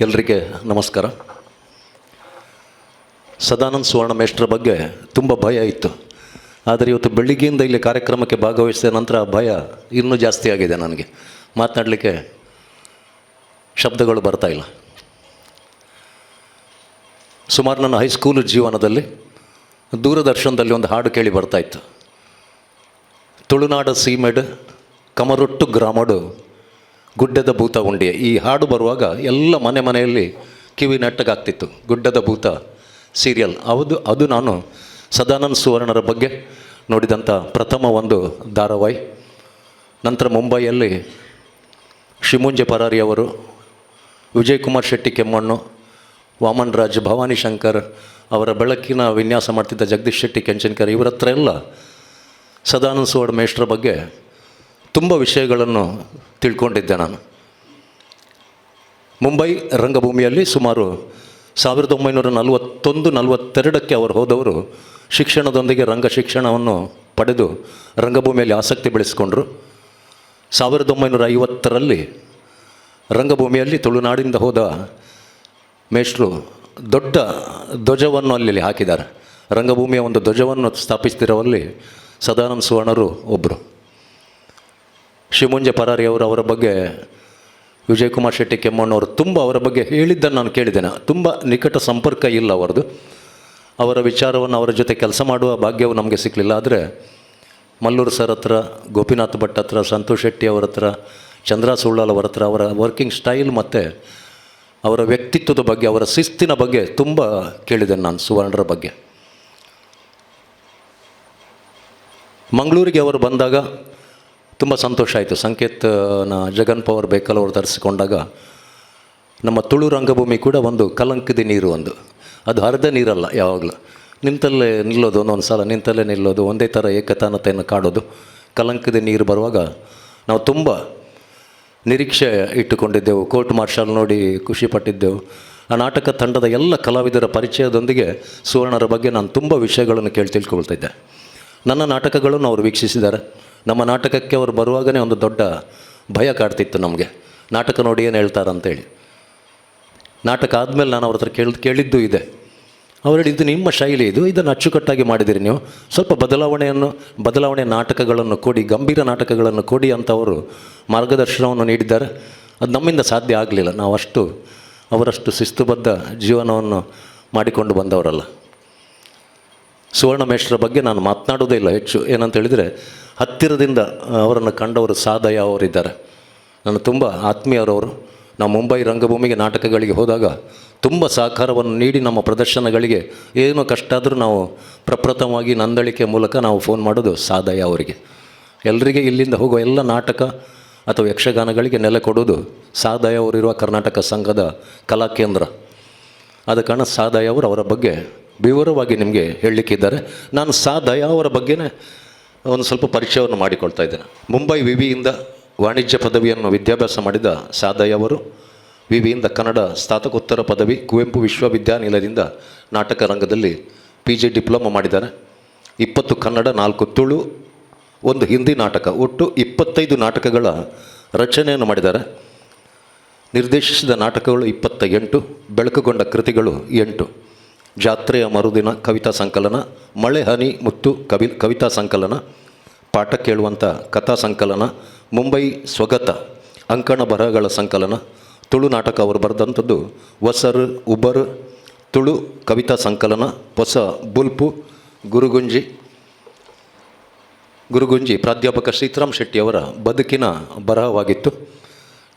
ಎಲ್ರಿಗೆ ನಮಸ್ಕಾರ. ಸದಾನಂದ ಸುವರ್ಣ ಮೇಷ್ಟ್ರ ಬಗ್ಗೆ ತುಂಬ ಭಯ ಇತ್ತು. ಆದರೆ ಇವತ್ತು ಬೆಳಿಗ್ಗೆಯಿಂದ ಇಲ್ಲಿ ಕಾರ್ಯಕ್ರಮಕ್ಕೆ ಭಾಗವಹಿಸಿದ ನಂತರ ಭಯ ಇನ್ನೂ ಜಾಸ್ತಿ ಆಗಿದೆ ನನಗೆ. ಮಾತನಾಡಲಿಕ್ಕೆ ಶಬ್ದಗಳು ಬರ್ತಾ ಇಲ್ಲ. ಸುಮಾರು ನನ್ನ ಹೈಸ್ಕೂಲ್ ಜೀವನದಲ್ಲಿ ದೂರದರ್ಶನದಲ್ಲಿ ಒಂದು ಹಾಡು ಕೇಳಿ ಬರ್ತಾಯಿತ್ತು ತುಳುನಾಡ ಸೀಮೆಡ್ ಕಮರೊಟ್ಟು ಗ್ರಾಮಡು ಗುಡ್ಡದ ಭೂತ ಉಂಡೆ. ಈ ಹಾಡು ಬರುವಾಗ ಎಲ್ಲ ಮನೆ ಮನೆಯಲ್ಲಿ ಕಿವಿ ನೆಟ್ಟಗಾಗ್ತಿತ್ತು. ಗುಡ್ಡದ ಭೂತ ಸೀರಿಯಲ್. ಅದು ಅದು ನಾನು ಸದಾನಂದ ಸುವರ್ಣರ ಬಗ್ಗೆ ನೋಡಿದಂಥ ಪ್ರಥಮ ಒಂದು ಧಾರಾವಾಹಿ. ನಂತರ ಮುಂಬೈಯಲ್ಲಿ ಶಿಮುಂಜೆ ಪರಾರಿ ಅವರು ವಿಜಯ್ ಕುಮಾರ್ ಶೆಟ್ಟಿ ಕೆಮ್ಮಣ್ಣು, ವಾಮನ್ ರಾಜ್ ಭವಾನಿ ಶಂಕರ್ ಅವರ ಬೆಳಕಿನ ವಿನ್ಯಾಸ ಮಾಡ್ತಿದ್ದ ಜಗದೀಶ್ ಶೆಟ್ಟಿ ಕೆಂಚನ್ಕರ್ ಇವರ ಹತ್ರ ಎಲ್ಲ ಸದಾನಂದ ಸುವರ್ಣ ಮೇಷ್ಟ್ರ ಬಗ್ಗೆ ತುಂಬ ವಿಷಯಗಳನ್ನು ತಿಳ್ಕೊಂಡಿದ್ದೆ ನಾನು. ಮುಂಬೈ ರಂಗಭೂಮಿಯಲ್ಲಿ ಸುಮಾರು ಸಾವಿರದ ಒಂಬೈನೂರ ನಲವತ್ತೊಂದು, ನಲವತ್ತೆರಡಕ್ಕೆ ಅವರು ಹೋದವರು ಶಿಕ್ಷಣದೊಂದಿಗೆ ರಂಗ ಶಿಕ್ಷಣವನ್ನು ಪಡೆದು ರಂಗಭೂಮಿಯಲ್ಲಿ ಆಸಕ್ತಿ ಬೆಳೆಸಿಕೊಂಡರು. ಸಾವಿರದ ಒಂಬೈನೂರ ಐವತ್ತರಲ್ಲಿ ರಂಗಭೂಮಿಯಲ್ಲಿ ತುಳುನಾಡಿಂದ ಹೋದ ಮೇಷ್ಟ್ರು ದೊಡ್ಡ ಧ್ವಜವನ್ನು ಅಲ್ಲಿ ಹಾಕಿದ್ದಾರೆ. ರಂಗಭೂಮಿಯ ಒಂದು ಧ್ವಜವನ್ನು ಸ್ಥಾಪಿಸ್ತಿರೋವಲ್ಲಿ ಸದಾನಂದ ಸುವರ್ಣರು ಒಬ್ಬರು ಶಿವಮುಂಜೆ ಪರಾರಿ ಅವರು ಅವರ ಬಗ್ಗೆ ವಿಜಯಕುಮಾರ್ ಶೆಟ್ಟಿ ಕೆಮ್ಮಣ್ಣವರು ತುಂಬ ಅವರ ಬಗ್ಗೆ ಹೇಳಿದ್ದನ್ನು ನಾನು ಕೇಳಿದ್ದೇನೆ. ತುಂಬ ನಿಕಟ ಸಂಪರ್ಕ ಇಲ್ಲ ಅವರದು. ಅವರ ವಿಚಾರವನ್ನು ಅವರ ಜೊತೆ ಕೆಲಸ ಮಾಡುವ ಭಾಗ್ಯವು ನಮಗೆ ಸಿಕ್ಕಲಿಲ್ಲ. ಆದರೆ ಮಲ್ಲೂರು ಸರ್ ಹತ್ರ, ಗೋಪಿನಾಥ್ ಭಟ್ ಹತ್ರ, ಸಂತೋಷ್ ಶೆಟ್ಟಿ ಅವರ ಹತ್ರ, ಚಂದ್ರ ಸುಳ್ಳಾಲ್ ಅವರ ಹತ್ರ, ಅವರ ವರ್ಕಿಂಗ್ ಸ್ಟೈಲ್ ಮತ್ತು ಅವರ ವ್ಯಕ್ತಿತ್ವದ ಬಗ್ಗೆ, ಅವರ ಶಿಸ್ತಿನ ಬಗ್ಗೆ ತುಂಬ ಕೇಳಿದ್ದೇನೆ ನಾನು ಸುವರ್ಣರ ಬಗ್ಗೆ. ಮಂಗಳೂರಿಗೆ ಅವರು ಬಂದಾಗ ತುಂಬ ಸಂತೋಷ ಆಯಿತು. ಸಂಕೇತನ ಜಗನ್ ಪವರ್ ಬೇಕಲ್ ಅವರು ತರಿಸಿಕೊಂಡಾಗ ನಮ್ಮ ತುಳು ರಂಗಭೂಮಿ ಕೂಡ ಒಂದು ಕಲಂಕದ ನೀರು ಒಂದು. ಅದು ಹರಿದ ನೀರಲ್ಲ ಯಾವಾಗಲೂ. ನಿಂತಲ್ಲೇ ನಿಲ್ಲೋದು, ಒಂದೊಂದು ಸಲ ನಿಂತಲ್ಲೇ ನಿಲ್ಲೋದು, ಒಂದೇ ಥರ ಏಕತಾನತೆಯನ್ನು ಕಾಡೋದು. ಕಲಂಕದ ನೀರು ಬರುವಾಗ ನಾವು ತುಂಬ ನಿರೀಕ್ಷೆ ಇಟ್ಟುಕೊಂಡಿದ್ದೆವು. ಕೋರ್ಟ್ ಮಾರ್ಷಲ್ ನೋಡಿ ಖುಷಿಪಟ್ಟಿದ್ದೆವು ಆ ನಾಟಕ ತಂಡದ ಎಲ್ಲ ಕಲಾವಿದರ ಪರಿಚಯದೊಂದಿಗೆ ಸುವರ್ಣರ ಬಗ್ಗೆ ನಾನು ತುಂಬ ವಿಷಯಗಳನ್ನು ಕೇಳಿ ತಿಳ್ಕೊಳ್ತಿದ್ದೆ ನನ್ನ ನಾಟಕಗಳನ್ನು ಅವರು ವೀಕ್ಷಿಸಿದ್ದಾರೆ. ನಮ್ಮ ನಾಟಕಕ್ಕೆ ಅವರು ಬರುವಾಗಲೇ ಒಂದು ದೊಡ್ಡ ಭಯ ಕಾಡ್ತಿತ್ತು ನಮಗೆ. ನಾಟಕ ನೋಡಿ ಏನು ಹೇಳ್ತಾರಂತೇಳಿ. ನಾಟಕ ಆದಮೇಲೆ ನಾನು ಅವ್ರ ಹತ್ರ ಕೇಳಿ ಕೇಳಿದ್ದು ಇದೆ. ಅವರು ಹೇಳಿ ಇದು ನಿಮ್ಮ ಶೈಲಿ ಇದು, ಇದನ್ನು ಅಚ್ಚುಕಟ್ಟಾಗಿ ಮಾಡಿದಿರಿ ನೀವು. ಸ್ವಲ್ಪ ಬದಲಾವಣೆಯನ್ನು, ಬದಲಾವಣೆ ನಾಟಕಗಳನ್ನು ಕೊಡಿ, ಗಂಭೀರ ನಾಟಕಗಳನ್ನು ಕೊಡಿ ಅಂತ ಅವರು ಮಾರ್ಗದರ್ಶನವನ್ನು ನೀಡಿದ್ದಾರೆ. ಅದು ನಮ್ಮಿಂದ ಸಾಧ್ಯ ಆಗಲಿಲ್ಲ. ನಾವು ಅಷ್ಟು ಅವರಷ್ಟು ಶಿಸ್ತುಬದ್ಧ ಜೀವನವನ್ನು ಮಾಡಿಕೊಂಡು ಬಂದವರಲ್ಲ. ಸುವರ್ಣ ಬಗ್ಗೆ ನಾನು ಮಾತನಾಡೋದೇ ಇಲ್ಲ. ಹೆಚ್ಚು ಏನಂತ ಹೇಳಿದರೆ, ಹತ್ತಿರದಿಂದ ಅವರನ್ನು ಕಂಡವರು ಸಾದಯ ಅವರಿದ್ದಾರೆ. ನಾನು ತುಂಬ ಆತ್ಮೀಯರವರು, ನಾವು ಮುಂಬೈ ರಂಗಭೂಮಿಗೆ ನಾಟಕಗಳಿಗೆ ಹೋದಾಗ ತುಂಬ ಸಹಕಾರವನ್ನು ನೀಡಿ ನಮ್ಮ ಪ್ರದರ್ಶನಗಳಿಗೆ ಏನೋ ಕಷ್ಟ ಆದರೂ ನಾವು ಪ್ರಪ್ರಥಮವಾಗಿ ನಂದಳಿಕೆ ಮೂಲಕ ನಾವು ಫೋನ್ ಮಾಡೋದು ಸಾದಯ ಅವರಿಗೆ. ಎಲ್ಲರಿಗೆ ಇಲ್ಲಿಂದ ಹೋಗುವ ಎಲ್ಲ ನಾಟಕ ಅಥವಾ ಯಕ್ಷಗಾನಗಳಿಗೆ ನೆಲೆ ಕೊಡೋದು ಸಾದಯ ಅವರಿರುವ ಕರ್ನಾಟಕ ಸಂಘದ ಕಲಾ ಕೇಂದ್ರ. ಆದ ಕಾರಣ ಸಾದಯ್ಯ ಅವರು ಅವರ ಬಗ್ಗೆ ವಿವರವಾಗಿ ನಿಮಗೆ ಹೇಳಲಿಕ್ಕಿದ್ದಾರೆ. ನಾನು ಸಾ ದಯಾ ಅವರ ಬಗ್ಗೆನೇ ಒಂದು ಸ್ವಲ್ಪ ಪರಿಚಯವನ್ನು ಮಾಡಿಕೊಳ್ತಾ ಇದ್ದೇನೆ. ಮುಂಬೈ ವಿವಿಯಿಂದ ವಾಣಿಜ್ಯ ಪದವಿಯನ್ನು ವಿದ್ಯಾಭ್ಯಾಸ ಮಾಡಿದ ಸಾ ವಿ ವಿವಿಯಿಂದ ಕನ್ನಡ ಸ್ನಾತಕೋತ್ತರ ಪದವಿ, ಕುವೆಂಪು ವಿಶ್ವವಿದ್ಯಾನಿಲಯದಿಂದ ನಾಟಕ ರಂಗದಲ್ಲಿ ಪಿ ಜಿ ಡಿಪ್ಲೊಮಾ ಮಾಡಿದ್ದಾರೆ ಇಪ್ಪತ್ತು ಕನ್ನಡ, ನಾಲ್ಕು ತುಳು, ಒಂದು ಹಿಂದಿ ನಾಟಕ. ಒಟ್ಟು ಇಪ್ಪತ್ತೈದು ನಾಟಕಗಳ ರಚನೆಯನ್ನು ಮಾಡಿದ್ದಾರೆ. ನಿರ್ದೇಶಿಸಿದ ನಾಟಕಗಳು ಇಪ್ಪತ್ತ ಎಂಟು, ಬೆಳಕುಗೊಂಡ ಕೃತಿಗಳು ಎಂಟು. ಜಾತ್ರೆಯ ಮರುದಿನ ಕವಿತಾ ಸಂಕಲನ, ಮಳೆ, ಹನಿ, ಮುತ್ತು, ಕವಿ, ಕವಿತಾ ಸಂಕಲನ, ಪಾಠ ಕೇಳುವಂಥ ಕಥಾ ಸಂಕಲನ, ಮುಂಬೈ ಸ್ವಗತ, ಅಂಕಣ ಬರಹಗಳ ಸಂಕಲನ, ತುಳು ನಾಟಕ ಅವರು ಬರೆದಂಥದ್ದು ವಸರ್, ಉಬರ್, ತುಳು ಕವಿತಾ ಸಂಕಲನ, ಹೊಸ ಬುಲ್ಪು, ಗುರುಗುಂಜಿ ಗುರುಗುಂಜಿ, ಪ್ರಾಧ್ಯಾಪಕ ಶ್ರೀರಾಮ್ ಶೆಟ್ಟಿಯವರ ಬದುಕಿನ ಬರಹವಾಗಿತ್ತು.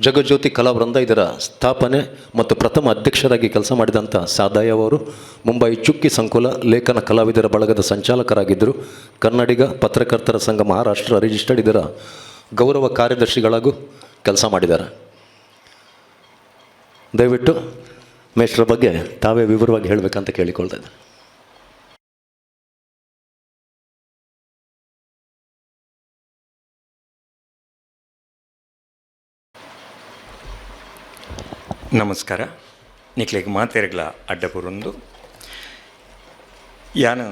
ಜಗಜ್ಯೋತಿ ಕಲಾವೃಂದ ಇದರ ಸ್ಥಾಪನೆ ಮತ್ತು ಪ್ರಥಮ ಅಧ್ಯಕ್ಷರಾಗಿ ಕೆಲಸ ಮಾಡಿದಂಥ ಸಾದಾಯ ಅವರು ಮುಂಬೈ ಚುಕ್ಕಿ ಸಂಕುಲ ಲೇಖನ ಕಲಾವಿದರ ಬಳಗದ ಸಂಚಾಲಕರಾಗಿದ್ದರು. ಕನ್ನಡಿಗ, ಪತ್ರಕರ್ತರ ಸಂಘ ಮಹಾರಾಷ್ಟ್ರ ರಿಜಿಸ್ಟರ್ಡ್ ಇದರ ಗೌರವ ಕಾರ್ಯದರ್ಶಿಗಳಾಗೂ ಕೆಲಸ ಮಾಡಿದ್ದಾರೆ. ದಯವಿಟ್ಟು ಮೇಷ್ಟ್ರ ಬಗ್ಗೆ ತಾವೇ ವಿವರವಾಗಿ ಹೇಳಬೇಕಂತ ಕೇಳಿಕೊಳ್ತಾ ಇದ್ದೆ ನಮಸ್ಕಾರ. ನಿಕ್ಲಿಗೆ ಮಾತೆರಗ್ಲ ಅಡ್ಡಪುರೊಂದು ಯಾನು,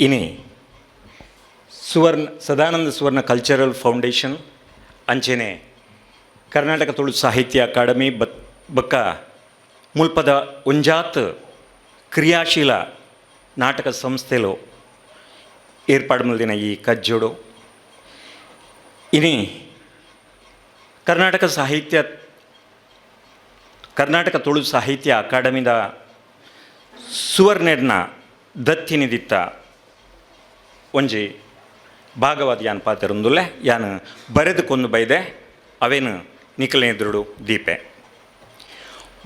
ಇನಿ ಸುವರ್ಣ, ಸದಾನಂದ ಸುವರ್ಣ ಕಲ್ಚರಲ್ ಫೌಂಡೇಶನ್ ಅಂಚೆನೆ ಕರ್ನಾಟಕ ತುಳು ಸಾಹಿತ್ಯ ಅಕಾಡೆಮಿ ಬತ್ ಬಕ್ಕ ಮುಲ್ಪದ ಒಂಜಾತ್ ಕ್ರಿಯಾಶೀಲ ನಾಟಕ ಸಂಸ್ಥೆಲು ಏರ್ಪಾಡು ಮಲ್ದಿನ ಈ ಕಜ್ಜೋಡು. ಇನಿ ಕರ್ನಾಟಕ ಸಾಹಿತ್ಯ ಕರ್ನಾಟಕ ತುಳು ಸಾಹಿತ್ಯ ಅಕಾಡೆಮಿದ ದತ್ತಿ ದತ್ತಿನಿದಿತ್ತ ಒಂಜಿ ಭಾಗವಾದ ಯಾನ್ ಪಾತ್ರೊಂದುಲ್ಲೆ ಯಾನ್ ಬರೆದುಕೊಂಡು ಬೈದೆ, ಅವೇನು ನಿಖಿಲ ಎದುರುಡು ದೀಪೆ.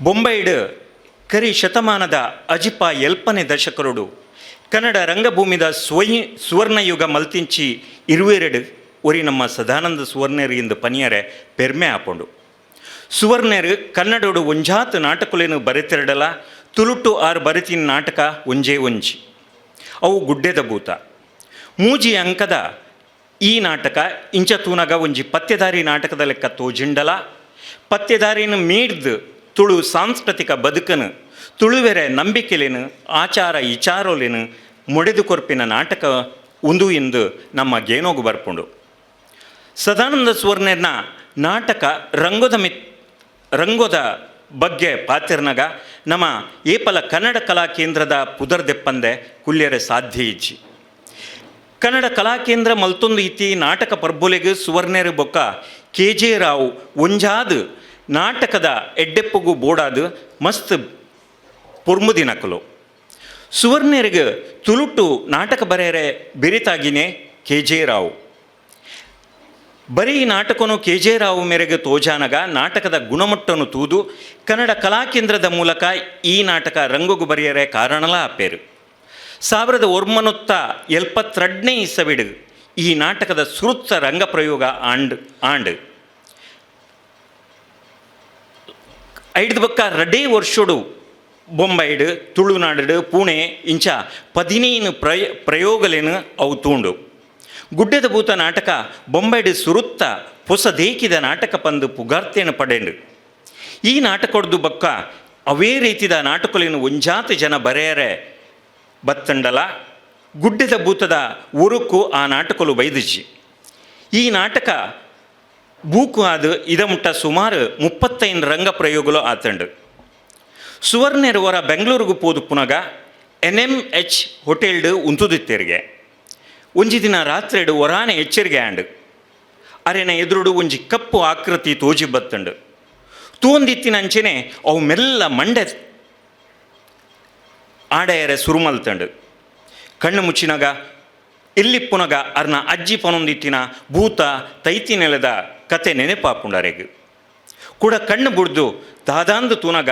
ಬೊಂಬೈಡ್ ಕರಿ ಶತಮಾನದ ಅಜಿಪ ಎಲ್ಪನೆ ದಶಕರುಡು ಕನ್ನಡ ರಂಗಭೂಮಿದ ಸ್ವಯ್ ಸುವರ್ಣಯುಗ ಮಲ್ತಿಂಚಿ ಇರುವೆರಡು ಒರಿ ನಮ್ಮ ಸದಾನಂದ ಸುವರ್ಣರಿಂದ ಪನಿಯರೆ ಪೆರ್ಮೆ ಆಪೊಂಡು ಸುವರ್ಣರು ಕನ್ನಡೋಡು ಒಂಜಾತ್ ನಾಟಕಲೇನು ಬರೆತಿರಡಲ ತುಳುಟು ಆರ್ ಬರೆತಿನ ನಾಟಕ ಒಂಜೇ ಒಂಜಿ. ಅವು ಗುಡ್ಡೆದ ಭೂತ. ಮೂಜಿ ಅಂಕದ ಈ ನಾಟಕ ಇಂಚ ತೂನಗ ಒಂಜಿ ಪತ್ತೆದಾರಿ ನಾಟಕದ ಲೆಕ್ಕ ತೋಜಿಂಡಲ. ಪತ್ತೆದಾರಿನ ಮೀಡ್ದು ತುಳು ಸಾಂಸ್ಕೃತಿಕ ಬದುಕನು, ತುಳುವೆರೆ ನಂಬಿಕೆಲೇನು, ಆಚಾರ ಇಚಾರೋಲೇನು ಮೊಡೆದು ಕೊರ್ಪಿನ ನಾಟಕ ಉಂದು ಎಂದು ನಮ್ಮ ಗೇನೋಗು ಬರ್ಪುಂಡು. ಸದಾನಂದ ಸುವರ್ಣನ ನಾಟಕ ರಂಗದ ಮಿ ರಂಗೋದ ಬಗ್ಗೆ ಪಾತಿರ್ನಗ, ನಮ್ಮ ಏಪಲ ಕನ್ನಡ ಕಲಾ ಕೇಂದ್ರದ ಪುದರ್ದೆಪ್ಪಂದೆ ಕುಲ್ಯರೆ ಸಾಧ್ಯ ಇಜ್ಜಿ. ಕನ್ನಡ ಕಲಾ ಕೇಂದ್ರ ಮಲ್ತೊಂದು ಇತಿ ನಾಟಕ ಪರ್ಬೊಲೆಗ್ ಸುವರ್ಣರು ಬೊಕ್ಕ ಕೆ ಜೆ ರಾವ್ ಒಂಜಾದು ನಾಟಕದ ಎಡ್ಡೆಪ್ಪಗೂ ಬೋಡಾದು ಮಸ್ತ್ ಪೊರ್ಮುದಿನಕಲು ಸುವರ್ಣರಿಗೆ ತುಲುಟು ನಾಟಕ ಬರೆಯರೆ ಬೆರಿತಾಗಿನೇ ಕೆ ಜೆ ರಾವ್. ಬರೀ ನಾಟಕನು ಕೆ ಜೆ ರಾವ್ ಮೇರೆಗೆ ತೋಜಾನಗ, ನಾಟಕದ ಗುಣಮಟ್ಟನು ತೂದು, ಕನ್ನಡ ಕಲಾಕೇಂದ್ರದ ಮೂಲಕ ಈ ನಾಟಕ ರಂಗುಗು ಬರೆಯರೆ ಕಾರಣಲ ಅಪ್ಪೇರು ಸಾವಿರದ ಒಂಬೈನೂತ್ತ ಎಲ್ಪತ್ತೆರಡನೇ ಇಸವಿಡು ಈ ನಾಟಕದ ಸುರುತ್ತ ರಂಗಪ್ರಯೋಗ ಆಂಡ್ ಆಂಡ್. ಐದು ಬಕ್ಕ ರಡೇ ವರ್ಷೋಡು ಬೊಂಬೈಡು ತುಳುನಾಡು ಪುಣೆ, ಇಂಚ ಪದಿನೇನು ಪ್ರಯ, ಪ್ರಯೋಗಲೇನು ಅವು ತೂಂಡು. ಗುಡ್ಡೆದ ಭೂತ ನಾಟಕ, ಬೊಂಬೈಡು ಸುರುತ್ತ ಹೊಸ ದೇಕಿದ ನಾಟಕ ಪಂದು ಪುಗಾರ್ತೆಯನ್ನು ಪಡೆಂಡು. ಈ ನಾಟಕಡ್ದು ಬಕ್ಕ ಅವೇ ರೀತಿದ ನಾಟಕಲಿನ ಒಂಜಾತ ಜನ ಬರೆಯರೆ. ಬತ್ತಂಡಲ, ಗುಡ್ಡೆದ ಭೂತದ ಉರುಕು ಆ ನಾಟಕಲು ಬೈದಿಜಿ ಈ ನಾಟಕ ಬೂಕು ಆದ ಇದ ಮುಟ್ಟ ಸುಮಾರು ಮುಪ್ಪತ್ತೈದು ರಂಗ ಪ್ರಯೋಗಲು ಆತಂಡು. ಸುವರ್ಣರವರ ಬೆಂಗಳೂರಿಗೆ ಪೋದು ಪುನಗ ಎನ್ ಎಂ ಎಚ್ ಹೋಟೆಲ್ಡು ಉಂತುದಿತ್ತೆರಿಗೆ. ಒಂಜಿ ದಿನ ರಾತ್ರಿಡು ಒರಾನೆ ಎಚ್ಚರಿಕೆ ಆಂಡ್. ಅರೆನ ಎದುರುಡು ಒಂಜಿ ಕಪ್ಪು ಆಕೃತಿ ತೋಜಿ ಬತ್ತಂಡು. ತೂಂದಿತ್ತಿನ ಅಂಚೆನೆ ಅವು ಮೆಲ್ಲ ಮಂಡೆ ಆಡೆಯರೆ ಸುರುಮಲ್ತಂಡು. ಕಣ್ಣು ಮುಚ್ಚಿನಾಗ ಇಲ್ಲಿ ಪುನಗ ಅರ್ನ ಅಜ್ಜಿ ಪನೊಂದಿತ್ತಿನ ಭೂತ ತೈತಿ ನೆಲದ ಕತೆ ನೆನೆಪಾಪುಂಡರೆಗು. ಕೂಡ ಕಣ್ಣು ಬುಡ್ದು ದಾದಾಂದು ತೂನಗ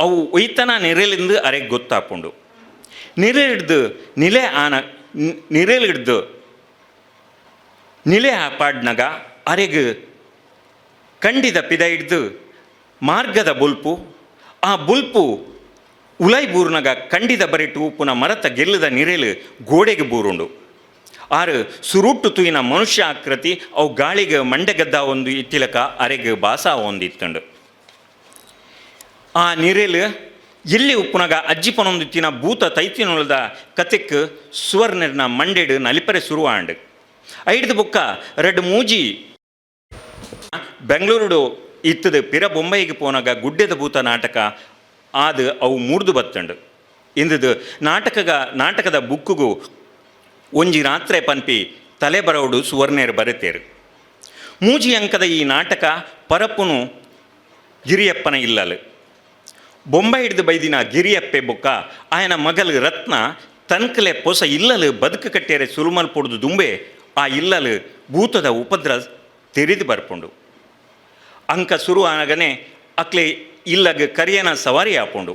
ಅವು ಒಯ್ತನ ನೆರೆಲಿಂದು ಅರೆಗೆ ಗೊತ್ತಾಪುಂಡು. ನೆರೆ ಹಿಡ್ದು ನಿಲೆ ಆನ ನಿರೆಲ್ ಹಿಡ್ದು ನಿಲೆ ಆಪಾಡ್ನಗ ಅರೆಗ್ ಕಂಡಿದ ಪಿದ ಹಿಡ್ದು ಮಾರ್ಗದ ಬುಲ್ಪು. ಆ ಬುಲ್ಪು ಉಲೈ ಬೂರ್ನಗ ಕಂಡಿದ ಬರಿಟು ಪುನ ಮರತ ಗೆಲ್ಲದ ನಿರೇಲು ಗೋಡೆಗೆ ಬೂರುಂಡು. ಆರು ಸುರುಟ್ಟು ತುಯಿನ ಮನುಷ್ಯ ಆಕೃತಿ ಅವು ಗಾಳಿಗೆ ಮಂಡೆಗದ್ದ ಒಂದು ಇತ್ತಿಲಕ ಅರೆಗೆ ಬಾಸ ಒಂದಿತ್ತಂಡು. ಆ ನಿರೇಲು ಎಲ್ಲಿ ಉಪ್ಪುನಗ ಅಜ್ಜಿ ಪನೊಂದಿತ್ತಿನ ಭೂತ ತೈತಿನೊಳದ ಕತೆಕ್ ಸುವರ್ಣರ್ನ ಮಂಡೆಡು ನಲಿಪರೆ ಶುರುವಾಂಡ್ ಐಡ್ದು ಬುಕ್ಕ ರೆಡ್ ಮೂಜಿ. ಬೆಂಗಳೂರು ಇತ್ತದ ಪಿರ ಬೊಂಬೈಗೆ ಪೋನಾಗ ಗುಡ್ಡೆದ ಭೂತ ನಾಟಕ ಆದ ಅವು ಮೂರ್ದು ಬತ್ತಂಡು. ಇಂದದು ನಾಟಕಗ, ನಾಟಕದ ಬುಕ್ಕುಗೂ ಒಂಜಿ ರಾತ್ರೆ ಪನ್ಪಿ ತಲೆ ಬರವುಡು ಸುವರ್ಣೇರು ಬರೆತೇರು. ಮೂಜಿ ಅಂಕದ ಈ ನಾಟಕ ಪರಪ್ಪುನು ಗಿರಿಯಪ್ಪನ ಇಲ್ಲಲು. ಬೊಂಬೈ ಹಿಡಿದು ಬೈದಿನ ಗಿರಿಯಪ್ಪೆ ಬೊಕ್ಕ ಆಯನ ಮಗಲು ರತ್ನ, ತನ್ಕಲೆ ಪೊಸ ಇಲ್ಲಲು ಬದುಕು ಕಟ್ಟೆರೆ ಸುರುಮಲ್ ಪೊಡ್ದು ದುಂಬೆ, ಆ ಇಲ್ಲಲು ಭೂತದ ಉಪದ್ರ ತೆರೆದು ಬರ್ಪುಂಡು. ಅಂಕ ಸುರು ಆಗನೆ ಅಕ್ಲೆ ಇಲ್ಲಗ ಕರಿಯನ ಸವಾರಿ ಆಪುಂಡು.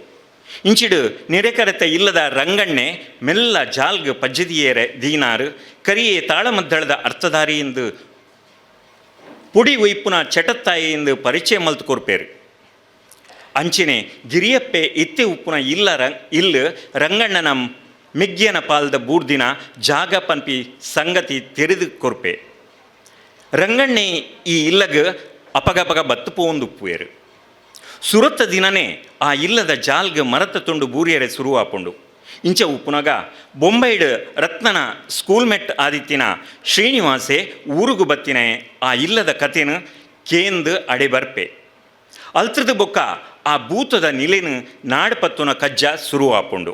ಇಂಚಿಡು ನೆರೆಕರೆತ ಇಲ್ಲದ ರಂಗಣ್ಣೆ ಮೆಲ್ಲ ಜಾಲ್ಗ ಪಜ್ಜದಿಯೇರೆ ದೀನಾರು, ಕರಿಯೇ ತಾಳಮದ್ದಳದ ಎಂದು ಪುಡಿ ಉಯ್ಪುನ ಚಟತ್ತಾಯಿ ಎಂದು ಪರಿಚಯ ಮಲ್ತು ಕೊರ್ಪೇರು ಅಂಚಿನೆ ಗಿರಿಯಪ್ಪೆ ಇತ್ತೆ ಉಪ್ಪುನ ಇಲ್ಲ ರಂಗ್ ಇಲ್ಲು ರಂಗಣ್ಣನ ಮಿಗ್ಗಿಯನ ಪಾಲ್ದ ಬೂರ್ದಿನ ಜಾಗ ಪನ್ಪಿ ಸಂಗತಿ ತೆರೆದು ಕೊರ್ಪೆ. ರಂಗಣ್ಣೆ ಈ ಇಲ್ಲಗ ಅಪಗಪಗ ಬತ್ತು ಪೋಂದು ಉಪ್ಪುಯರು ಸುರತ್ತ ದಿನನೇ ಆ ಇಲ್ಲದ ಜಾಲ್ಗ ಮರತ ತುಂಡು ಬೂರಿಯರೆ ಶುರುವಾಪುಂಡು ಇಂಚ ಉಪ್ಪುನಗ ಬೊಂಬೈಡ್ ರತ್ನನ ಸ್ಕೂಲ್ ಮೆಟ್ ಆದಿತ್ತಿನ ಶ್ರೀನಿವಾಸೆ ಊರುಗು ಬತ್ತಿನ ಆ ಇಲ್ಲದ ಕಥೆನ ಕೇಂದ್ರ ಅಡೆ ಬರ್ಪೆ ಅಲ್ತ್ರದ ಬೊಕ್ಕ ಆ ಭೂತದ ನಿಲೆನು ನಾಡ್ಪತ್ತುನ ಕಜ್ಜ ಸುರು ಆಪುಂಡು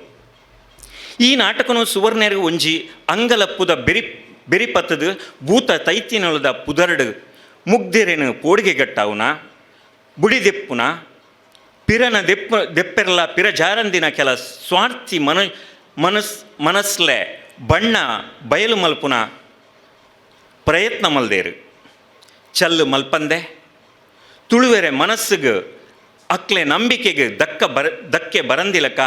ಈ ನಾಟಕನು ಸುವರ್ಣರು ಒಂಜಿ ಅಂಗಲಪ್ಪುದ ಬೆರಿ, ಬೆರಿಪತ್ತದು ಭೂತ ತೈತಿನೊಳದ ಪುದರಡು ಮುಗ್ದೆರೆನು ಪೋಡಿಗೆಗಟ್ಟಾವುನ ಬುಡಿದೆಪ್ಪುನ, ಪಿರನ ದೆಪ್ಪ, ದೆಪ್ಪೆರಲ ಪಿರಜಾರಂದಿನ ಕೆಲ ಸ್ವಾರ್ಥಿ ಮನ, ಮನಸ್, ಮನಸ್ಲೆ ಬಣ್ಣ ಬಯಲು ಮಲ್ಪುನ ಪ್ರಯತ್ನ ಮಲ್ದೇರು. ಚಲ್ಲು ಮಲ್ಪಂದೆ, ತುಳುವೆರೆ ಮನಸ್ಸಿಗೆ ಅಕ್ಲೆ ನಂಬಿಕೆಗೆ ದಕ್ಕ ಬರ, ದಕ್ಕೆ ಬರಂದಿಲಕ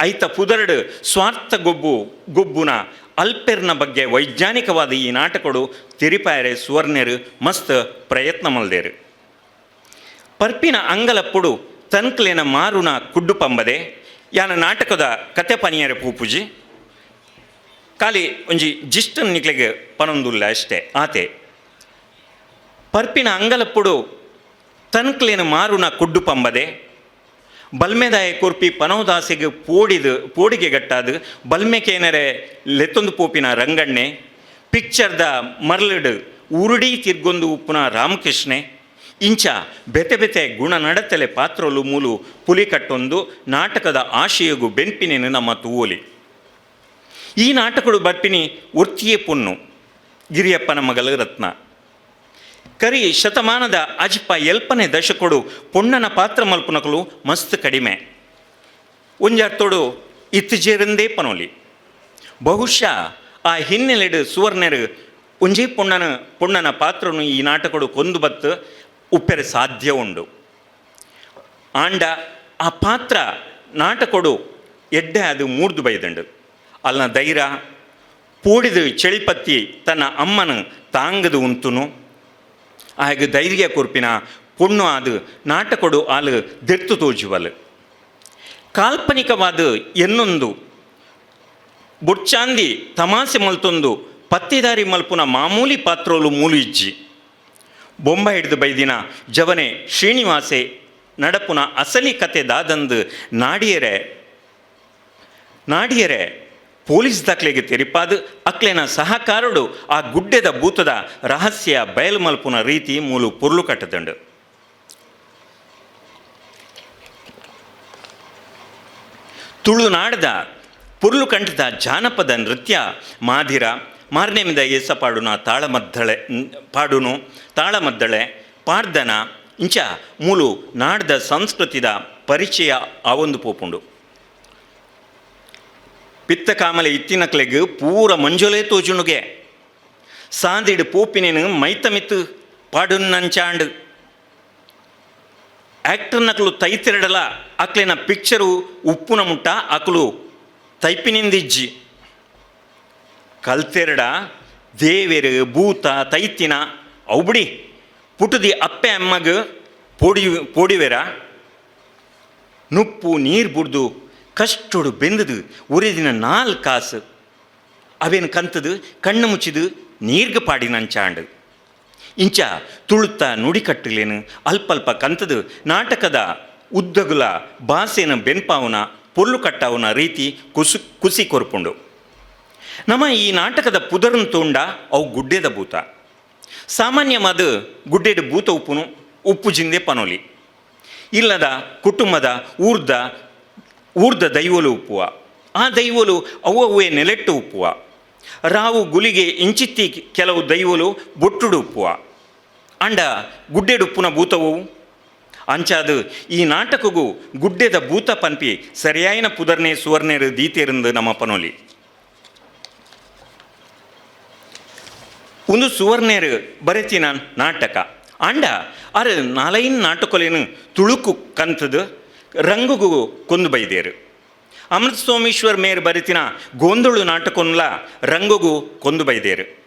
ಐತ ಪುದರಡು ಸ್ವಾರ್ಥ ಗೊಬ್ಬು, ಗೊಬ್ಬುನ ಅಲ್ಪೆರ್ನ ಬಗ್ಗೆ ವೈಜ್ಞಾನಿಕವಾದ ಈ ನಾಟಕಡು ತಿರಿಪಾಯರೆ ಸುವರ್ಣರು ಮಸ್ತ್ ಪ್ರಯತ್ನ ಮಲ್ದೇರು ಪರ್ಪಿನ ಅಂಗಲಪ್ಪುಡು ತನ್ಕ್ಲೆನ ಮಾರುನ ಕುಡ್ಡು ಪಂಬದೆ, ಯಾನ ನಾಟಕದ ಕತೆ ಪನಿಯರೆ ಪೂಪುಜಿ. ಖಾಲಿ ಒಂಜಿ ಜಿಷ್ಟನ್ ನಿಕ್ಲೆಗೆ ಪನೊಂದುಲ್ಲ ಅಷ್ಟೇ, ಆತೆ. ಪರ್ಪಿನ ಅಂಗಲಪ್ಪುಡು ತನ್ಕ್ಲೇನ ಮಾರುನ ಕುಡ್ಡು ಪಂಬದೆ, ಬಲ್ಮೆದಾಯ ಕೊರ್ಪಿ ಪನೋದಾಸಿಗೆ ಪೋಡಿದು, ಪೋಡಿಗೆ ಗಟ್ಟಾದು ಬಲ್ಮೆಕೇನರೆ ಲೆತ್ತೊಂದು ಪೋಪಿನ ರಂಗಣ್ಣೆ ಪಿಕ್ಚರ್ದ ಮರ್ಲಡು ಉರುಡಿ ತಿರ್ಗೊಂದು ಉಪ್ಪುನ ರಾಮಕೃಷ್ಣೆ, ಇಂಚ ಬೆತೆ ಬೆತೆ ಗುಣ ನಡತಲೆ ಪಾತ್ರಲು ಮೂಲು ಪುಲಿ ಕಟ್ಟೊಂದು ನಾಟಕದ ಆಶಯಗು ಬೆನ್ಪಿನೇನು ನಮ್ಮ ತೂವಲಿ. ಈ ನಾಟಕಗಳು ಬರ್ಪಿನಿ ಒರ್ತಿಯೇ ಪೊನ್ನು, ಗಿರಿಯಪ್ಪನ ಮಗಲ ರತ್ನ. ಕರಿ ಶತಮಾನದ ಅಜ್ಪ ಎಲ್ಪನೆ ದಶಕೊಡು ಪೊಣ್ಣನ ಪಾತ್ರ ಮಲ್ಪನಕಲು ಮಸ್ತ್ ಕಡಿಮೆ. ಒಂಜಾರ್ತೋಡು ಇತ್ತಿಜೇರಿಂದೇ ಪನೋಲಿ. ಬಹುಶಃ ಆ ಹಿನ್ನೆಲೆಡು ಸುವರ್ಣರು ಒಂಜೇ ಪೊಣ್ಣನ ಪೊಣ್ಣನ ಪಾತ್ರನು ಈ ನಾಟಕಡು ಕೊಂದು ಬತ್ತು ಉಪ್ಪೆರೆ ಸಾಧ್ಯ ಉಂಡು. ಆಂಡ ಆ ಪಾತ್ರ ನಾಟಕೊಡು ಎಡ್ಡೆ ಅದು ಮೂರ್ದು ಬೈದಂಡು. ಅಲ್ಲ ಧೈರ್ಯ ಪೂಡಿದು ಚಳಿಪತ್ತಿ ತನ್ನ ಅಮ್ಮನ ತಾಂಗದು ಉಂತುನು. ಹಾಗೆ ಧೈರ್ಯ ಕುರ್ಪಿನ ಪುಣ್ಣು ಅದು ನಾಟಕೊಡು ಆಲು ದೆರ್ತು ತೋಜುವಲು. ಕಾಲ್ಪನಿಕವಾದ ಎನ್ನೊಂದು ಬುಡ್ಚಾಂದಿ ತಮಾಸೆ ಮಲ್ತೊಂದು ಪತ್ತಿದಾರಿ ಮಲ್ಪುನ ಮಾಮೂಲಿ ಪಾತ್ರೋಲು ಮೂಲು ಇಜ್ಜಿ. ಬೊಂಬ ಹಿಡಿದು ಬೈದಿನ ಜವನೆ ಶ್ರೀನಿವಾಸೆ ನಡಪುನ ಅಸಲಿ ಕತೆ ದಾದಂದು ನಾಡಿಯರೆ ನಾಡಿಯರೆ. ಪೊಲೀಸ್ ದಾಖಲೆಗೆ ತೆರಿಪಾದ ಅಕ್ಲೆನ ಸಹಕಾರಡು ಆ ಗುಡ್ಡೆದ ಭೂತದ ರಹಸ್ಯ ಬಯಲು ಮಲ್ಪುನ ರೀತಿ ಮೂಲು ಪುರ್ಲು ಕಟ್ಟದಂಡು. ತುಳುನಾಡದ ಪುರ್ಲು ಕಂಠದ ಜಾನಪದ ನೃತ್ಯ ಮಾಧಿರ ಮಾರ್ನೆಮಿದ ಏಸಪಾಡುನ ತಾಳಮದ್ದಳೆ ಪಾಡುನು ತಾಳಮದ್ದಳೆ ಪಾರ್ದನ ಇಂಚ ಮೂಲು ನಾಡದ ಸಂಸ್ಕೃತಿದ ಪರಿಚಯ ಆವೊಂದು ಪೋಪುಂಡು. ಪಿತ್ತ ಕಾಮಲೆ ಇತ್ತಿನಕ್ಲೆಗ್ ಪೂರ ಮಂಜೊಲೆ ತೋಜುನುಗೆ. ಸಾಂದಿಡು ಪೋಪಿನೇನು ಮೈತ ಮಿತ್ತು ಪಾಡುನ್ನಂಚಾಂಡು ಆಕ್ಟರ್ ನಕಲು ತೈತಿರಡಲ, ಅಕ್ಲೆನ ಪಿಕ್ಚರು ಉಪ್ಪುನ ಮುಟ್ಟ ಅಕಲು ತೈಪಿನಿಂದಿಜ್ಜಿ. ಕಲ್ತೆರಡ, ದೇವೆರು ಭೂತ ತೈತಿನ ಅವುಬಿಡಿ ಪುಟುದಿ ಅಪ್ಪೆ ಅಮ್ಮಗ ಪೋಡಿ, ಪೋಡಿವೆರ. ನುಪ್ಪು ನೀರು ಬುಡ್ದು ಕಷ್ಟೊಡು ಬೆಂದದು, ಉರಿದಿನ ನಾಲ್ ಕಾಸು. ಅವೇನು ಕಂತದು, ಕಣ್ಣು ಮುಚ್ಚಿದು, ನೀರ್ಗ ಪಾಡಿನಂಚಾಂಡು ಇಂಚ ತುಳುತ್ತ ನುಡಿಕಟ್ಟಲೇನು, ಅಲ್ಪಲ್ಪ ಕಂತದು, ನಾಟಕದ ಉದ್ದಗುಲ ಭಾಷೆನ ಬೆನ್ಪಾವನ ಪೊರ್ಲು ಕಟ್ಟಾವನ ರೀತಿ ಕುಸು, ಕುಸಿ ಕೊರ್ಪುಂಡು. ನಮ್ಮ ಈ ನಾಟಕದ ಪುದರನ್ ತೋಂಡ ಅವು ಗುಡ್ಡೆದ ಭೂತ. ಸಾಮಾನ್ಯವಾದ ಗುಡ್ಡೆದ ಭೂತ ಉಪ್ಪುನು, ಉಪ್ಪು ಜಿಂದೆ ಪನೋಲಿ. ಇಲ್ಲದ ಕುಟುಂಬದ, ಊರ್ದ ಊರ್ದ ದೈವಲು ಉಪ್ಪುವ ಆ ದೈವಲು ಅವೇ ನೆಲೆಟ್ಟು ಉಪ್ಪುವ ರಾವು ಗುಲಿಗೆ ಇಂಚಿತ್ತಿ ಕೆಲವು ದೈವಲು ಬೊಟ್ಟುಡು ಉಪ್ಪುವ ಅಂಡ ಗುಡ್ಡೆಡುಪ್ಪುನ ಭೂತವು ಅಂಚಾದು ಈ ನಾಟಕಗೂ ಗುಡ್ಡೆದ ಭೂತ ಪನ್ಪಿ ಸರಿಯಾಯಿನ ಪುದರ್ನೆ ಸುವರ್ಣೇರು ದೀತೆರಂದು ನಮ್ಮ ಪನೋಲಿ. ಒಂದು ಸುವರ್ಣೆರು ಬರೆತಿನ ನಾಟಕ. ಅಂಡ ಅರೆ ನಾಲೈನ್ ನಾಟಕಲೇನು ತುಳುಕು ಕಂತದು. ರಂಗುಗೂ ಕೊಂದು ಬೈದೇರು. ಅಮೃತ ಸೋಮೇಶ್ವರ್ ಮೇರ್ ಬರಿತಿನ ಗೋಂದಳು ನಾಟಕೊನ್ಲ ರಂಗುಗು ಕೊಂದು ಬೈದೇರು.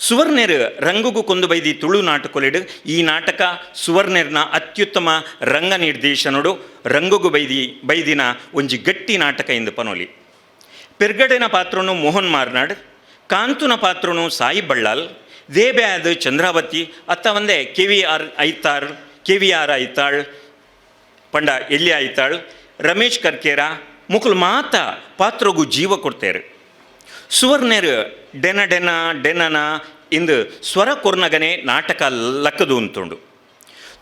ಸುವರ್ಣೆರ್ ರಂಗುಗು ಕೊಂದು ಬೈದಿ ತುಳು ನಾಟಕೊಲೆಡು ಈ ನಾಟಕ ಸುವರ್ಣೆರ್ನ ಅತ್ಯುತ್ತಮ ರಂಗ ನಿರ್ದೇಶನಡು ರಂಗುಗು ಬೈದಿ ಬೈದಿನ ಒಂಜಿ ಗಟ್ಟಿ ನಾಟಕ ಎಂದು ಪನೋಲಿ. ಪೆರ್ಗಡೆನ ಪಾತ್ರನು ಮೋಹನ್ ಮಾರ್ನಾಡ್, ಕಾಂತುನ ಪಾತ್ರನು ಸಾಯಿ ಬಳ್ಳಾಲ್, ದೇಬ್ಯಾದ ಚಂದ್ರಾವತಿ, ಅತ್ತ ಒಂದೇ K V R Aithal K V R Aithal ಪಂಡ ಎಲ್ಲಿ ಆಯ್ತಾಳು? ರಮೇಶ್ ಕರ್ಕೇರ, ಮುಕುಲ್ ಮಾತ ಪಾತ್ರಗೂ ಜೀವ ಕೊಡ್ತೇರು. ಸುವರ್ಣರು ಡೆನ ಡೆನ ಡೆನನ ಇಂದು ಸ್ವರ ಕೊರ್ನಗನೆ ನಾಟಕ ಲಕ್ಕದು ಅಂತುಂಡು.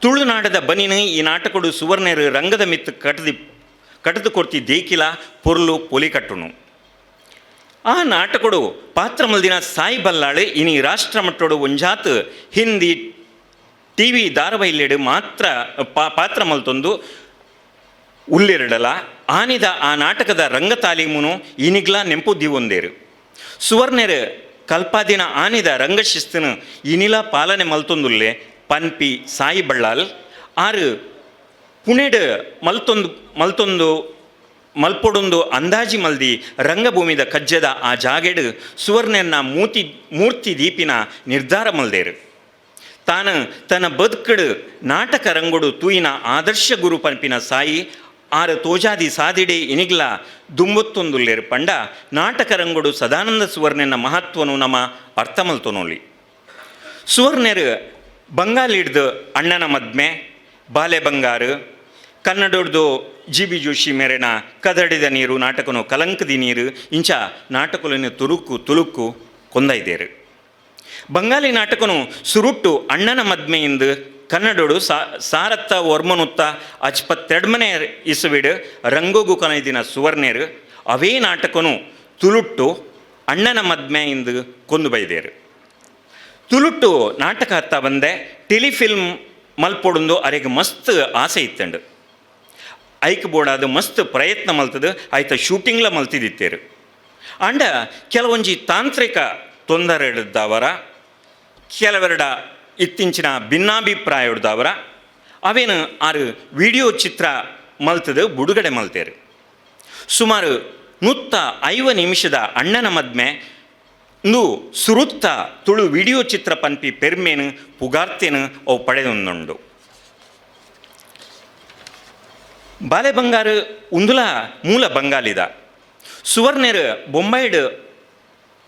ತುಳುನಾಡದ ಬನಿನ ಈ ನಾಟಕಡು ಸುವರ್ಣರು ರಂಗದ ಮಿತ್ತು ಕಟದಿ, ಕಟದು ಕೊಡ್ತಿ ದೇಕಿಲ ಪೊರ್ಲು ಪೊಲಿ ಕಟ್ಟುನು. ಆ ನಾಟಕಡು ಪಾತ್ರ ಮಲ್ದಿನ ಸಾಯಿ ಬಲ್ಲಾಳೆ, ಇನಿ ರಾಷ್ಟ್ರ ಮಟ್ಟೋಡು ಒಂಜಾತ್ ಹಿಂದಿ ಟಿ ವಿ ಮಾತ್ರ, ಪಾ, ಪಾತ್ರ ಮಲ್ತೊಂದು ಉಲ್ಲಿರಡಲ ಆನಿದ ಆ ನಾಟಕದ ರಂಗ ತಾಲೀಮುನು ಇನಿಗ್ಲ ನೆಂಪು ದಿವೊಂದೇರು ಸುವರ್ಣರು ಕಲ್ಪಾದಿನ ಆನಿದ ರಂಗಶಿಸ್ತನ ಇನಿಲ ಪಾಲನೆ ಮಲ್ತೊಂದುಲ್ಲೆ ಪನ್ಪಿ ಸಾಯಿ ಬಳ್ಳಾಲ್. ಆರು ಪುಣೆಡ್ ಮಲ್ತೊಂದು ಮಲ್ತೊಂದು, ಮಲ್ಪೊಡೊಂದು ಅಂದಾಜಿ ಮಲ್ದಿ ರಂಗಭೂಮಿದ ಕಜ್ಜದ ಆ ಜಾಗೆಡು ಸುವರ್ಣನ ಮೂತಿ, ಮೂರ್ತಿ ದೀಪಿನ ನಿರ್ಧಾರ ಮಲ್ದೇರು. ತಾನು ತನ್ನ ಬದುಕಡು ನಾಟಕ ರಂಗುಡು ತೂಯಿನ ಆದರ್ಶ ಗುರು ಪಂಪಿನ ಸಾಯಿ, ಆರ ತೋಜಾದಿ ಸಾದಿಡೆ ಇನಿಗ್ಲ ದುಂಬತ್ತೊಂದುಲ್ಲೇರು ಪಂಡ ನಾಟಕ ರಂಗುಡು ಸದಾನಂದ ಸುವರ್ಣನ ಮಹತ್ವನು ನಮ್ಮ ಅರ್ಥ ಮಲ್ತೊನೊಲಿ ಸುವರ್ಣರು ಬಂಗಾಲಿಡ್ದು ಅಣ್ಣನ ಮದ್ಮೆ, ಬಾಲೆ ಬಂಗಾರು ಕನ್ನಡದ್ದು ಜಿ ಬಿ ಜೋಶಿ ಮೇರೆನ ಕದಡಿದ ನೀರು, ನಾಟಕನು ಕಲಂಕದಿ ನೀರು, ಇಂಚ ನಾಟಕలను ತುರುಕು ತುಲುಕು ಕೊಂದೈದೇರು. ಬಂಗಾಲಿ ನಾಟಕನು ಸುರುಟ್ಟು ಅಣ್ಣನ ಮದ್ಮೆಯಿಂದ ಕನ್ನಡೋಡು ಸಾರತ್ತ ವರ್ಮನುತ್ತ ಅಚ್ಪತ್ತೆಡ್ಮನೆ ಇಸುವಿಡು ರಂಗೋಗು ಕನೈದಿನ ಸುವರ್ಣೇರು, ಅವೇ ನಾಟಕನು ತುಳುಟ್ಟು ಅಣ್ಣನ ಮದ್ಮೆಯಿಂದ ಕೊಂದು ಬೈದೇರು. ತುಳುಟ್ಟು ನಾಟಕ ಹತ್ತ ಬಂದೆ, ಟೆಲಿಫಿಲ್ಮ್ ಮಲ್ಪೊಡೊಂದು ಅರೆಗೆ ಮಸ್ತ್ ಆಸೆ ಇತ್ತಂಡು. ಐಕ್ ಬೋಡಾದ ಮಸ್ತ್ ಪ್ರಯತ್ನ ಮಲ್ತದು, ಆಯ್ತ ಶೂಟಿಂಗ್ಲ ಮಲ್ತಿದ್ದಿತ್ತೇರು ಅಂಡ ಕೆಲವೊಂಜಿ ತಾಂತ್ರಿಕ ತೊಂದರೆಡ್ದವರ ಕೆಲವೆರಡ ಇತ್ತೀಂಚಿನ ಭಿನ್ನಾಭಿಪ್ರಾಯಡ್ದವರ ಅವೇನು ಆರು ವಿಡಿಯೋ ಚಿತ್ರ ಮಲ್ತದು, ಬುಡುಗಡೆ ಮಲ್ತೇರು. ಸುಮಾರು ನೂತ್ತ ಐವ ನಿಮಿಷದ ಅಣ್ಣನ ಮದ್ಮೆ ಇಂದು ಸುರುತ್ತ ತುಳು ವಿಡಿಯೋ ಚಿತ್ರ ಪನ್ಪಿ ಪೆರ್ಮೇನು, ಪುಗಾರ್ತೇನು, ಅವು ಪಡೆದೊಂದುಂಡು. ಬಾಲೆ ಬಂಗಾರ ಉಂದುಲ ಮೂಲ ಬಂಗಾಲಿದ. ಸುವರ್ಣರು ಬೊಂಬೈಡ್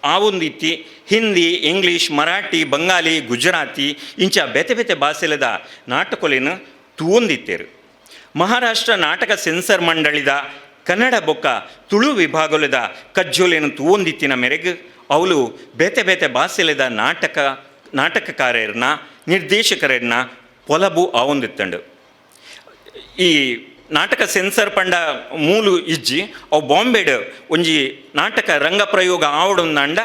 ಆವೊಂದಿತ್ತಿ, ಹಿಂದಿ, ಇಂಗ್ಲೀಷ್, ಮರಾಠಿ ಬಂಗಾಲಿ ಗುಜರಾತಿ, ಇಂಚ ಬೆತೆ ಬೆತೆ ಭಾಷೆಲದ ನಾಟಕೊಲೆನ ತೂವೊಂದಿತ್ತೇರು. ಮಹಾರಾಷ್ಟ್ರ ನಾಟಕ ಸೆನ್ಸರ್ ಮಂಡಳಿದ ಕನ್ನಡ ಬೊಕ್ಕ ತುಳು ವಿಭಾಗಲದ ಕಜ್ಜೋಲೆನು ತೂವೊಂದಿತ್ತಿನ ಮೇರೆಗ್ ಅವಳು ಬೇತೆ ಬೇತೆ ಭಾಷೆಲೆದ ನಾಟಕ ನಾಟಕಕಾರರನ್ನ ನಿರ್ದೇಶಕರನ್ನ ಪೊಲಬು ಆವೊಂದಿತ್ತಂಡು. ಈ ನಾಟಕ ಸೆನ್ಸರ್ ಪಂಡ ಮೂಲು ಇಜ್ಜಿ, ಅವು ಬಾಂಬೆಡ್ ಒಂಜಿ ನಾಟಕ ರಂಗ ಪ್ರಯೋಗ ಆವಡೊಂದಂಡ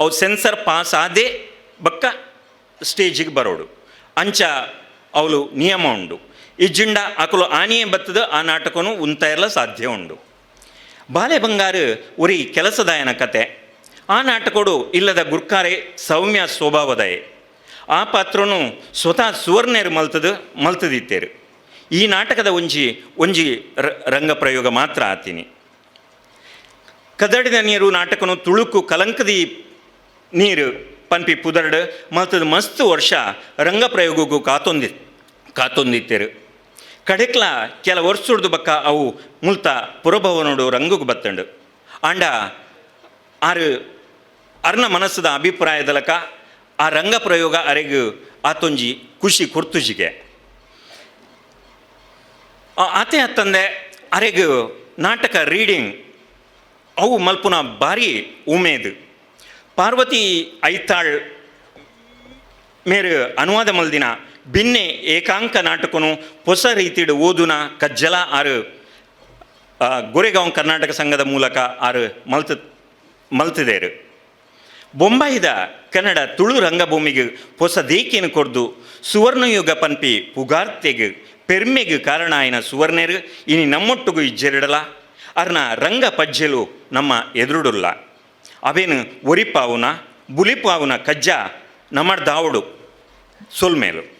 ಅವು ಸೆನ್ಸರ್ ಪಾಸ್ ಆದೇ ಬಕ್ಕ ಸ್ಟೇಜಿಗೆ ಬರೋಡು. ಅಂಚ ಅವಳು ನಿಯಮ ಉಂಡು. ಇಜ್ಜಿಂಡ ಅಕಲು ಆನೆಯೇ ಬತ್ತದ ಆ ನಾಟಕನು ಉಂತಾಯಿರಲ ಸಾಧ್ಯ ಉಂಡು. ಬಾಲೆ ಬಂಗಾರು ಉರಿ ಕೆಲಸದಾಯನ ಕತೆ. ಆ ನಾಟಕಡು ಇಲ್ಲದ ಗುರ್ಕಾರೆ ಸೌಮ್ಯ ಸ್ವಭಾವದಯೆ. ಆ ಪಾತ್ರನು ಸ್ವತಃ ಸುವರ್ಣರು ಮಲ್ತದ, ಮಲ್ತದಿತ್ತೇರು. ಈ ನಾಟಕದ ಒಂಜಿ ಒಂಜಿ ರಂಗ ಪ್ರಯೋಗ ಮಾತ್ರ ಆತೀನಿ. ಕದಡಿದ ನೀರು ನಾಟಕನು ತುಳುಕು ಕಲಂಕದಿ ನೀರು ಪನ್ಪಿ ಪುದರ್ಡ್ ಮಲ್ತದ ಮಸ್ತ್ ವರ್ಷ ರಂಗ ಪ್ರಯೋಗಕ್ಕೂ ಕಾತೊಂದಿ ಕಾತೊಂದಿತ್ತೆರು ಕಡೆಕ್ಲ ಕೆಲ ಉಡ್ದು ಬಕ್ಕ ಅವು ಮುಲ್ತ ಪುರಭವನೋಡು ರಂಗುಗ್ ಬತ್ತಂಡು. ಆಂಡ ಆರು ಅರ್ನ ಮನಸ್ಸದ ಅಭಿಪ್ರಾಯದಲಕ ಆ ರಂಗ ಪ್ರಯೋಗ ಅರೆಗು ಆತೊಂಜಿ ಖುಷಿ ಕುರ್ತುಜಿಗೆ ಆತೆ ಅತ್ತಂದೆ ಅರೆಗು ನಾಟಕ ರೀಡಿಂಗ್ ಅವು ಮಲ್ಪುನ ಭಾರಿ ಉಮೇದು. ಪಾರ್ವತಿ ಐತಾಳ್ ಮೇರು ಅನುವಾದ ಮಲ್ದಿನ ಭಿನ್ನೆ ಏಕಾಂಕ ನಾಟಕನು ಹೊಸ ರೀತಿಡು ಓದುನ ಕಜ್ಜಲ ಆರು ಗೊರೆಗಾಂವ್ ಕರ್ನಾಟಕ ಸಂಘದ ಮೂಲಕ ಆರು ಮಲ್ತ, ಮಲ್ತಿದೇರು. ಬೊಂಬಾಯಿದ ಕನ್ನಡ ತುಳು ರಂಗಭೂಮಿಗೆ ಹೊಸ ದೇಕಿನ ಕೊರ್ದು ಸುವರ್ಣಯುಗ ಪನ್ಪಿ ಪುಗಾರ್ತೆಗೆ ಪೆರ್ಮೆಗೆ ಕಾರಣ ಆಯ್ನ ಸುವರ್ಣೆರ್, ಇನಿ ನಮ್ಮೊಟ್ಟಿಗೂ ಇಜ್ಜೆರಡಲ. ಅರ್ನ ರಂಗ ಪಜ್ಜೆಲು ನಮ್ಮ ಎದುರುಡುಲ್ಲ. ಅವೇನು ಒರಿಪಾವುನ ಬುಲಿಪಾವುನ ಕಜ್ಜ ನಮ್ಮ ದಾವಡು ಸೊಲ್ಮೇಲು.